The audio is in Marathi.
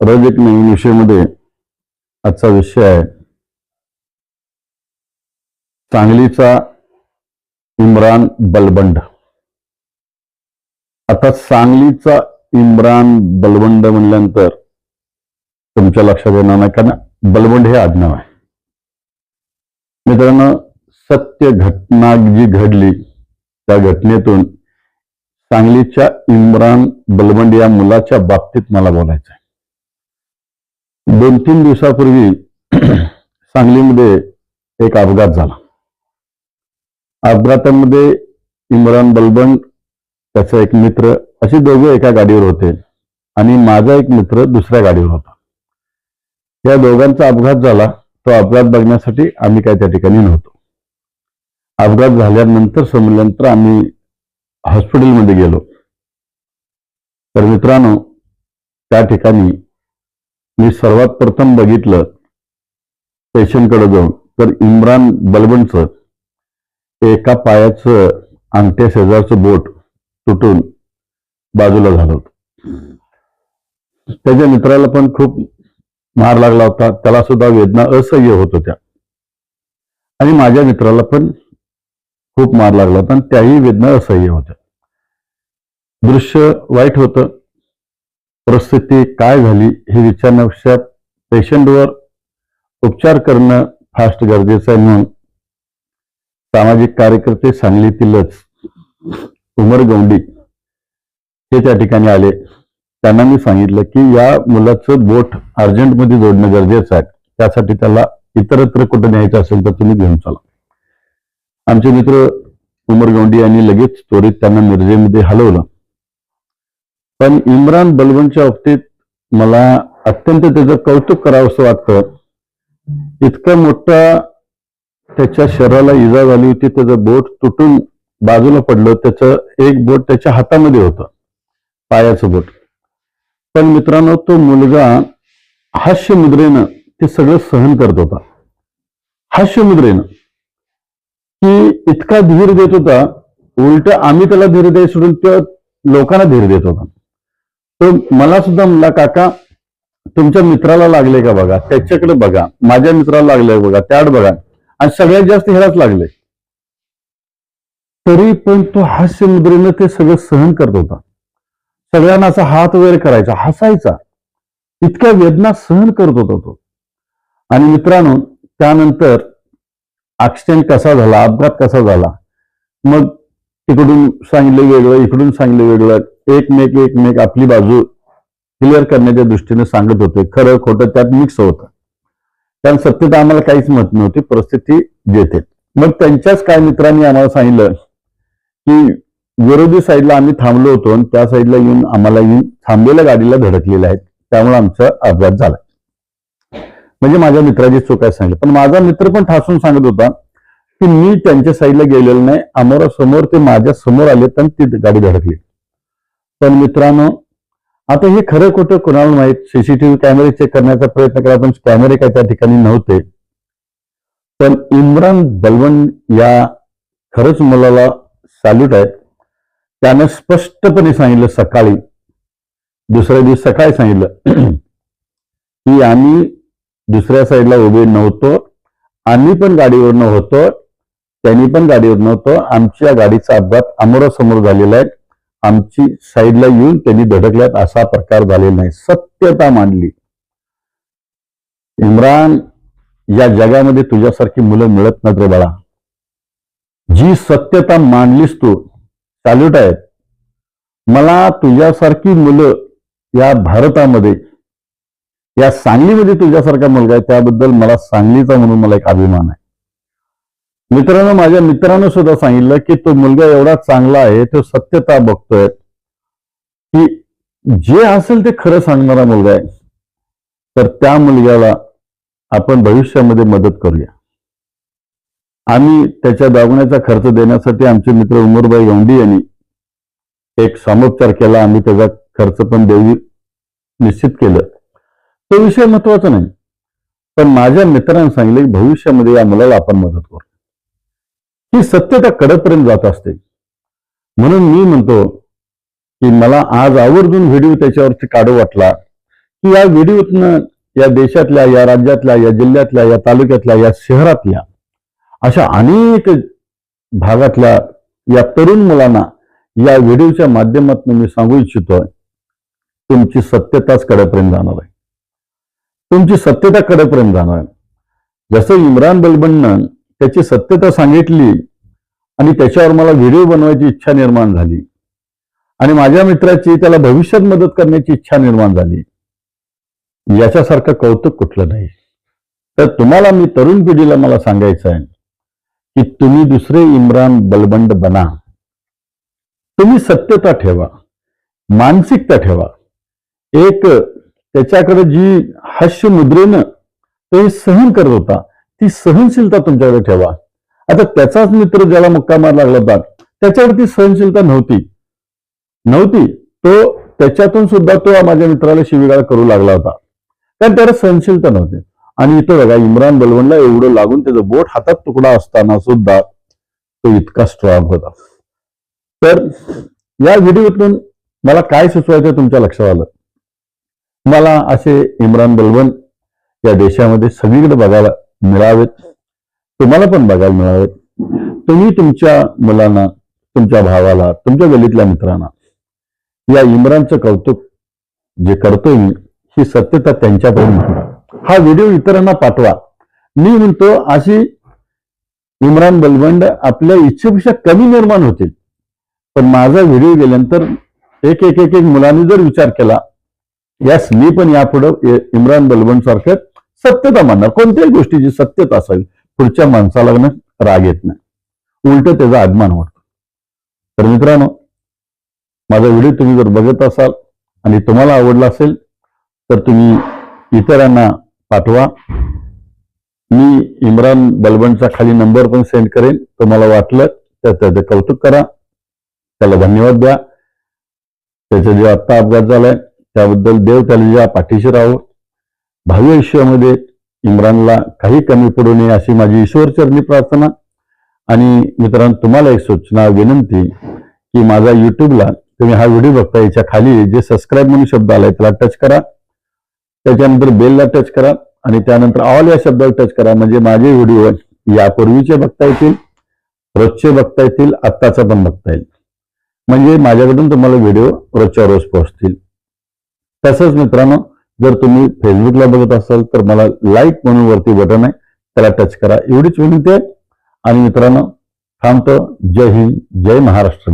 रज एक नवीन विषयामध्ये आजचा विषय आहे. सांगलीचा इम्रान बलबंड. आता सांगलीचा इम्रान बलबंड म्हणल्यानंतर तुमच्या लक्षात येणार नाही कारण बलबंड हे आडनाव आहे. मित्रांनो सत्य घटना जी घडली त्या घटनेतून सांगलीच्या इम्रान बलबंड या मुलाच्या बाबतीत मला बोलायचं आहे दोन तीन दिवसापूर्वी सांगलीमध्ये एक अपघात झाला. अपघातामध्ये इम्रान बलबंड त्याचा एक मित्र असे दोघे एका गाडीवर होते आणि माझा एक मित्र दुसऱ्या गाडीवर होता. या दोघांचा अपघात झाला. तो अपघात बघण्यासाठी आम्ही काय त्या ठिकाणी नव्हतो. अपघात झाल्यानंतर समजल्यानंतर आम्ही हॉस्पिटलमध्ये गेलो. तर मित्रांनो त्या ठिकाणी मी सर्वात प्रथम बघितलं पेशंटकडे जाऊन तर इम्रान बलबंडचं एका पायाचं अंगठ्या शेजारचं बोट तुटून बाजूला झालं होतं. त्याच्या मित्राला पण खूप मार लागला होता. त्याला सुद्धा वेदना असह्य होत होत्या. आणि माझ्या मित्राला पण खूप मार लागला होता आणि त्याही वेदना असह्य होत्या. दृश्य वाईट होतं. परिस्थिती काय झाली हे विचारण्यापेक्षा पेशंटवर उपचार करणं फास्ट गरजेचं आहे म्हणून सामाजिक कार्यकर्ते सांगलीतीलच. उमर गौंडी हे त्या ठिकाणी आले. त्यांना मी सांगितलं की या मुलाचं बोट अर्जंटमध्ये जोडणं गरजेचं आहे. त्यासाठी त्याला इतरत्र कुठं न्यायचं असेल तर तुम्ही घेऊन चला. आमचे मित्र उमर गौंडी यांनी लगेच त्वरित त्यांना मिरजेमध्ये हलवलं. पण इम्रान बलवनच्या बाबतीत मला अत्यंत त्याचं कौतुक करावं असं वाटतं. इतकं मोठा त्याच्या शरीराला इजा झाली होती त्याचं बोट तुटून बाजूला पडलं त्याचं एक बोट त्याच्या हातामध्ये होतं पायाचं बोट. पण मित्रांनो तो मुलगा हास्य मुद्रेनं ते सगळं सहन करत होता. हास्य मुद्रेनं की इतका धीर देत होता उलट आम्ही त्याला धीर द्याय सोडून त्या लोकांना धीर देत होता. तो मला सुद्धा म्हणला काका तुमच्या मित्राला लागले का बघा? त्याच्याकडे बघा. माझ्या मित्राला लागले बघा? त्याड बघा. आणि सगळ्यात जास्त ह्यालाच लागले. तरी पण तो हास्य मुद्रेनं ते सगळं सहन करत होता. सगळ्यांना असा हात वगैरे करायचा हसायचा. इतक्या वेदना सहन करत होता तो. आणि मित्रांनो त्यानंतर ऍक्सिडेंट कसा झाला अपघात कसा झाला? मग इकडून सांगितलं वेगळं इकडून सांगितलं वेगळं. एकमेक एकमेक आपली बाजू क्लिअर करण्याच्या दृष्टीने सांगत होते. खरं खोटं त्यात मिक्स होतं. कारण सत्यता आम्हाला काहीच मत नव्हती परिस्थिती देते. मग त्यांच्याच काय मित्रांनी आम्हाला सांगितलं की विरोधी साईडला आम्ही थांबलो होतो आणि त्या साईडला येऊन आम्हाला येऊन थांबलेल्या गाडीला धडकलेल्या आहेत. त्यामुळे आमचा अपघात झाला. म्हणजे माझ्या मित्राची चूक आहे सांगितलं. पण माझा मित्र पण ठासून सांगत होता की मी त्यांच्या साईडला गेलेलो नाही. आमोरा समोर ते माझ्यासमोर आले तर ती गाडी धडकली. पण मित्रांनो आता हे खरं खोटं कोणाला माहीत? सीसीटीव्ही कॅमेरे चेक करण्याचा प्रयत्न करा पण कॅमेरे काय त्या ठिकाणी नव्हते. पण इम्रान बलवण या खरंच मुलाला सॅल्यूट आहे त्यानं स्पष्टपणे सांगितलं सकाळी दुसऱ्या दिवस सकाळी सांगितलं की आम्ही दुसऱ्या साईडला उभे नव्हतो आम्ही पण गाडीवरनं होतो त्यांनी पण गाडीवर नव्हतं आमच्या गाडीचा अपघात अमोरासमोर झालेला आहे. आमची साईडला येऊन त्यांनी धडकल्यात असा प्रकार झालेला नाही सत्यता मांडली. इम्रान या जगामध्ये तुझ्यासारखी मुलं मिळत नाहीत रे बाळा. जी सत्यता मांडलीस तू सॅल्यूट आहेत मला तुझ्यासारखी मुलं या भारतामध्ये या सांगलीमध्ये तुझ्यासारखा मुलगा आहे त्याबद्दल मला सांगलीचा म्हणून मला एक अभिमान आहे. मित्रांनो माझ्या मित्रानं सुद्धा सांगितलं की तो मुलगा एवढा चांगला आहे तो सत्यता बघतोय. की जे असेल ते खरं सांगणारा मुलगा आहे. तर त्या मुलग्याला आपण भविष्यामध्ये मदत करूया. आम्ही त्याच्या दागण्याचा खर्च देण्यासाठी आमचे मित्र उमरबाई गोंडी यांनी एक सामोपचार केला. आम्ही त्याचा खर्च पण देऊ निश्चित केलं. तो विषय महत्त्वाचा नाही. पण माझ्या मित्रांनी सांगितलं की भविष्यामध्ये या मुलाला आपण मदत करू. ही सत्यता कडपर्यंत जात असते. म्हणून मी म्हणतो की मला आज आवर्जून व्हिडिओ त्याच्यावरती काढू वाटला की या व्हिडिओतनं या देशातल्या या राज्यातल्या या जिल्ह्यातल्या या तालुक्यातल्या या शहरातल्या अशा अनेक भागातल्या या तरुण मुलांना या व्हिडिओच्या माध्यमातून मी सांगू इच्छितोय तुमची सत्यताच कडेपर्यंत जाणार आहे. तुमची सत्यता कडेपर्यंत जाणार आहे. जसं इम्रान बलबननं त्याची सत्यता सांगितली आणि त्याच्यावर मला व्हिडिओ बनवायची इच्छा निर्माण झाली. आणि माझ्या मित्राची त्याला भविष्यात मदत करण्याची इच्छा निर्माण झाली. याच्यासारखं कौतुक कुठलं नाही. तर तुम्हाला मी तरुण पिढीला मला सांगायचं आहे की तुम्ही दुसरे इम्रान बलबंड बना. तुम्ही सत्यता ठेवा. मानसिकता ठेवा. एक त्याच्याकडे जी हास्य मुद्रेनं तो सहन करत होता. ती सहनशीलता तुमच्याकडे ठेवा. आता त्याचाच मित्र ज्याला मुक्का मार लागला होता त्याच्यावरती सहनशीलता नव्हती. नव्हती. तो त्याच्यातून सुद्धा तो माझ्या मित्राला शिवीगाळ करू लागला होता. कारण त्याला सहनशीलता नव्हती. आणि इथं बघा इम्रान बलवनला एवढं लागून त्याचं बोट हातात तुकडा असताना सुद्धा तो इतका स्ट्रॉंग होता. तर या व्हिडिओतून मला काय सुचवायचं तुमच्या लक्षात आलं? मला असे इम्रान बलवन या देशामध्ये सगळीकडे बघायला मिळावेत. तुम्हाला पण बघायला मिळावेत. तुम्ही तुमच्या मुलांना तुमच्या भावाला तुमच्या गलीतल्या मित्रांना या इम्रानचं कौतुक जे करतोय मी ही सत्यता त्यांच्यापर्यंत हा व्हिडिओ इतरांना पाठवा. मी म्हणतो अशी इम्रान बलवंड आपल्या इच्छेपेक्षा कमी निर्माण होतील. पण माझा व्हिडिओ गेल्यानंतर एक एक एक एक मुलांनी जर विचार केला यास मी पण यापुढं इम्रान बलवंड सारखं सत्यता मानणार कोणत्याही गोष्टीची सत्यता असावी. पुढच्या माणसाला राग येत नाही. उलट त्याचा अभिमान वाटतो तर मित्रांनो माझा व्हिडिओ तुम्ही जर बघत असाल आणि तुम्हाला आवडला असेल तर तुम्ही इतरांना पाठवा. मी इम्रान बलबनचा खाली नंबर पण सेंड करेन. तुम्हाला वाटलं तर त्याचं कौतुक करा. त्याला धन्यवाद द्या. त्याचा जे आत्ता अपघात झालाय त्याबद्दल देव त्याला ज्या पाठीशी राहो. भावी आयुष्यामध्ये इम्रानला काही कमी पडू नये अशी माझी ईश्वरचरणी प्रार्थना. आणि मित्रांनो तुम्हाला एक सूचना विनंती की माझा युट्यूबला तुम्ही हा व्हिडिओ बघता याच्या खाली जे सबस्क्राईब म्हणून शब्द आलाय त्याला टच करा. त्याच्यानंतर बेलला टच करा आणि त्यानंतर ऑल या शब्दावर टच करा. म्हणजे माझे व्हिडिओ यापूर्वीचे बघता येतील रोजचे बघता येतील आत्ताचा पण बघता येईल. म्हणजे माझ्याकडून तुम्हाला व्हिडिओ रोजच्या रोज पोहोचतील. तसंच मित्रांनो जर तुम्ही फेसबुकला बघत असाल तर मला लाईक म्हणून वरती बटन आहे त्याला टच करा. एवढीच विनंती आहे. आणि मित्रांनो थांबतो. जय हिंद जय महाराष्ट्र